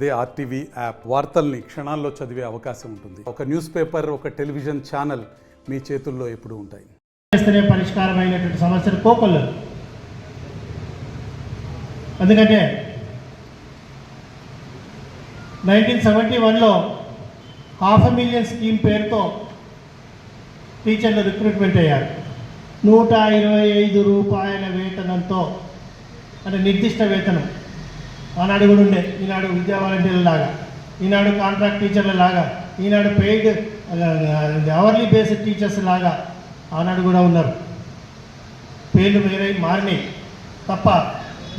అదే RTV app వార్తల్ని క్షణాల్లో చదివే అవకాశం ఉంటుంది. ఒక న్యూస్ పేపర్ ఒక టెలివిజన్ ఛానల్ మీ చేతుల్లో ఎప్పుడు ఉంటాయి. చేస్తేనే పరిష్కారమైనటువంటి సమస్యలు కోకొల్లలు ఎందుకంటే నైన్టీన్ సెవెంటీ వన్లో హాఫ్ ఎ మిలియన్ స్కీమ్ పేరుతో టీచర్లు రిక్రూట్మెంట్ అయ్యారు. నూట ఇరవై ఐదు రూపాయల వేతనంతో అంటే నిర్దిష్ట వేతనం ఆనాడు కూడా ఉండే. ఈనాడు విద్యా వాలంటీర్ల లాగా. ఈనాడు కాంట్రాక్ట్ టీచర్ల లాగా. ఈనాడు పెయిడ్ అవర్లీ బేస్డ్ టీచర్స్ లాగా ఆనాడు కూడా ఉన్నారు. పేర్లు వేరే మారినాయి. తప్ప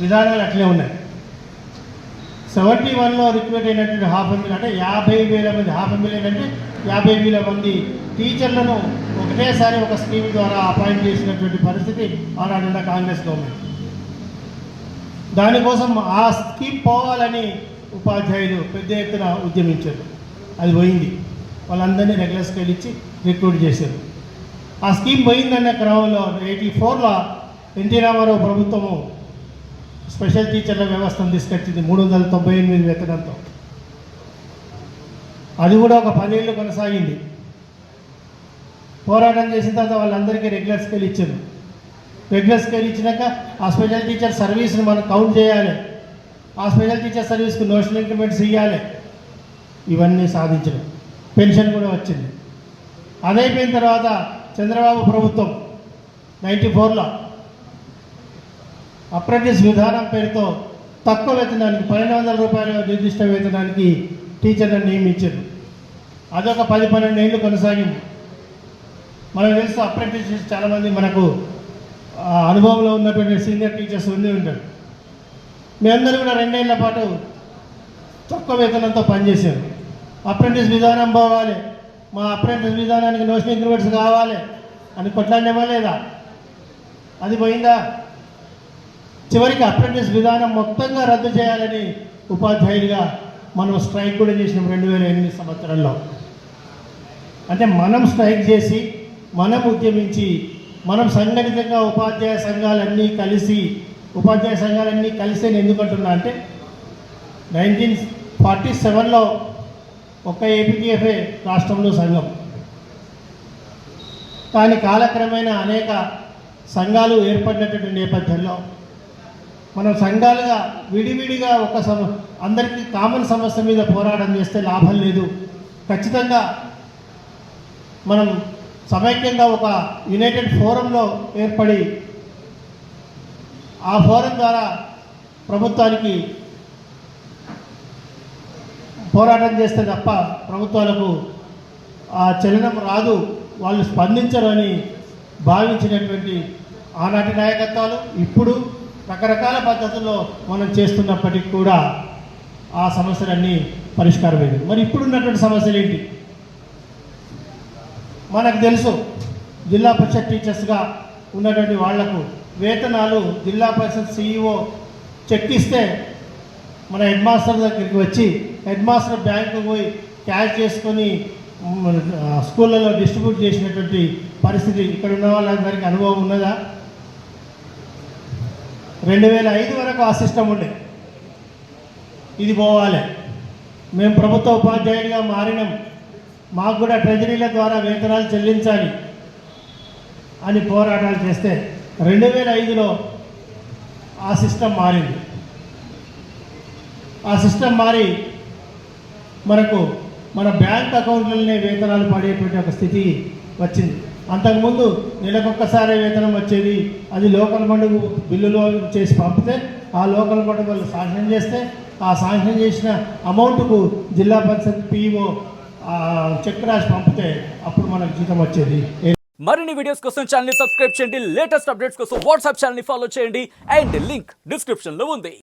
విధానాలు అట్లే ఉన్నాయి. సెవెంటీ వన్లో రిక్రూట్ అయినటువంటి హాఫ్ మిలియన్ అంటే యాభై వేల మంది హాఫ్ మిలియన్ అంటే యాభై వేల మంది టీచర్లను ఒకటేసారి ఒక స్కీమ్ ద్వారా అపాయింట్ చేసినటువంటి పరిస్థితి ఆనాడున్న కాంగ్రెస్ గవర్నమెంట్. దానికోసం ఆ స్కీమ్ పోవాలని ఉపాధ్యాయులు పెద్ద ఎత్తున ఉద్యమించారు అది పోయింది. వాళ్ళందరినీ రెగ్యులర్ స్కేల్ ఇచ్చి రిక్రూట్ చేశారు. ఆ స్కీమ్ పోయిందన్న క్రమంలో ఎయిటీ ఫోర్లో ఎన్టీ రామారావు ప్రభుత్వము స్పెషల్ టీచర్ల వ్యవస్థను తీసుకొచ్చింది మూడు వందల తొంభై ఎనిమిది వేతనంతో. అది కూడా ఒక పదేళ్ళు కొనసాగింది. పోరాటం చేసిన తర్వాత వాళ్ళందరికీ రెగ్యులర్ స్కేల్ ఇచ్చారు. రెగ్యులర్ కేర్ ఇచ్చినాక ఆ స్పెషల్ టీచర్ సర్వీస్ని మనం కౌంట్ చేయాలి. ఆ స్పెషల్ టీచర్ సర్వీస్కి నోషనల్ ఇంక్రిమెంట్స్ ఇవ్వాలి ఇవన్నీ సాధించడం. పెన్షన్ కూడా వచ్చింది. అదైపోయిన తర్వాత చంద్రబాబు ప్రభుత్వం నైంటీ ఫోర్లో అప్రెంటిస్ విధానం పేరుతో తక్కువ వేతనానికి పన్నెండు వందల రూపాయల నిర్దిష్ట వేతనానికి టీచర్లను నియమించారు. అదొక పది పన్నెండు ఏళ్ళు కొనసాగింది. మనం తెలుసు అప్రెంటిస్ చాలామంది మనకు అనుభవంలో ఉన్నటువంటి సీనియర్ టీచర్స్ ఉండి ఉంటారు మేమందరూ కూడా రెండేళ్ళ పాటు తక్కువ వేతనంతో పనిచేశారు. అప్రెంటిస్ విధానం పోవాలి మా అప్రెంటిస్ విధానానికి నోషన్ ఇంక్రిమెంట్స్ కావాలి అని కొట్లాడినేమా లేదా అది పోయిందా? చివరికి అప్రెంటిస్ విధానం మొత్తంగా రద్దు చేయాలని ఉపాధ్యాయులుగా మనం స్ట్రైక్ కూడా చేసినాం రెండు వేల ఎనిమిది సంవత్సరంలో. అంటే మనం స్ట్రైక్ చేసి మనం ఉద్యమించి మనం సంఘటితంగా ఉపాధ్యాయ సంఘాలన్నీ కలిసి ఉపాధ్యాయ సంఘాలన్నీ కలిసి నేను ఎందుకంటున్నా అంటే నైన్టీన్ ఫార్టీ సెవెన్లో ఒక్క ఏపీటీఎఫ్ఏ రాష్ట్రంలో సంఘం. కానీ కాలక్రమేణా అనేక సంఘాలు ఏర్పడినటువంటి నేపథ్యంలో మనం సంఘాలుగా విడివిడిగా ఒక సమ అందరికీ కామన్ సమస్య మీద పోరాటం చేస్తే లాభం లేదు. ఖచ్చితంగా మనం సమైక్యంగా ఒక యునైటెడ్ ఫోరంలో ఏర్పడి ఆ ఫోరం ద్వారా ప్రభుత్వానికి పోరాటం చేస్తే తప్ప ప్రభుత్వాలకు ఆ చలనం రాదు. వాళ్ళు స్పందించరని భావించినటువంటి ఆనాటి నాయకత్వాలు ఇప్పుడు రకరకాల పద్ధతుల్లో మనం చేస్తున్నప్పటికీ కూడా ఆ సమస్యలన్నీ పరిష్కారమైనవి. మరి ఇప్పుడున్నటువంటి సమస్యలు ఏంటి? మనకు తెలుసు జిల్లా పరిషత్ టీచర్స్గా ఉన్నటువంటి వాళ్ళకు వేతనాలు జిల్లా పరిషత్ సీఈఓ చెక్కిస్తే మన హెడ్ మాస్టర్ దగ్గరికి వచ్చి హెడ్ మాస్టర్ బ్యాంకు పోయి క్యాష్ చేసుకొని స్కూళ్ళలో డిస్ట్రిబ్యూట్ చేసినటువంటి పరిస్థితి ఇక్కడ ఉన్న వాళ్ళందరికీ అనుభవం ఉన్నదా? రెండు వేల ఐదు వరకు ఆ సిస్టమ్ ఉండే. ఇది పోవాలి. మేము ప్రభుత్వ ఉపాధ్యాయుడిగా మారినాం. మాకు కూడా ట్రెజరీల ద్వారా వేతనాలు చెల్లించాలి అని పోరాటాలు చేస్తే రెండు వేల ఐదులో ఆ సిస్టమ్ మారింది. ఆ సిస్టమ్ మారి మనకు మన బ్యాంక్ అకౌంట్లనే వేతనాలు పడేటువంటి ఒక స్థితి వచ్చింది. అంతకుముందు నెలకొక్కసారి వేతనం వచ్చేది అది లోకల్ పండుగ బిల్లులో చేసి పంపితే ఆ లోకల్ పండుగ వాళ్ళు శాంక్షన్ చేస్తే ఆ శాంక్షన్ చేసిన అమౌంట్కు జిల్లా పరిషత్ పీఓ చెక్ రాసి పంపితే అప్పుడు మనకు జీతం వచ్చేది. మరిన్ని వీడియోస్ కోసం ఛానల్ సబ్స్క్రైబ్ చేయండి. లేటెస్ట్ అప్డేట్స్ కోసం వాట్సాప్ ఛానల్ ఫాలో చేయండి. అండ్ లింక్ డిస్క్రిప్షన్లో ఉంది.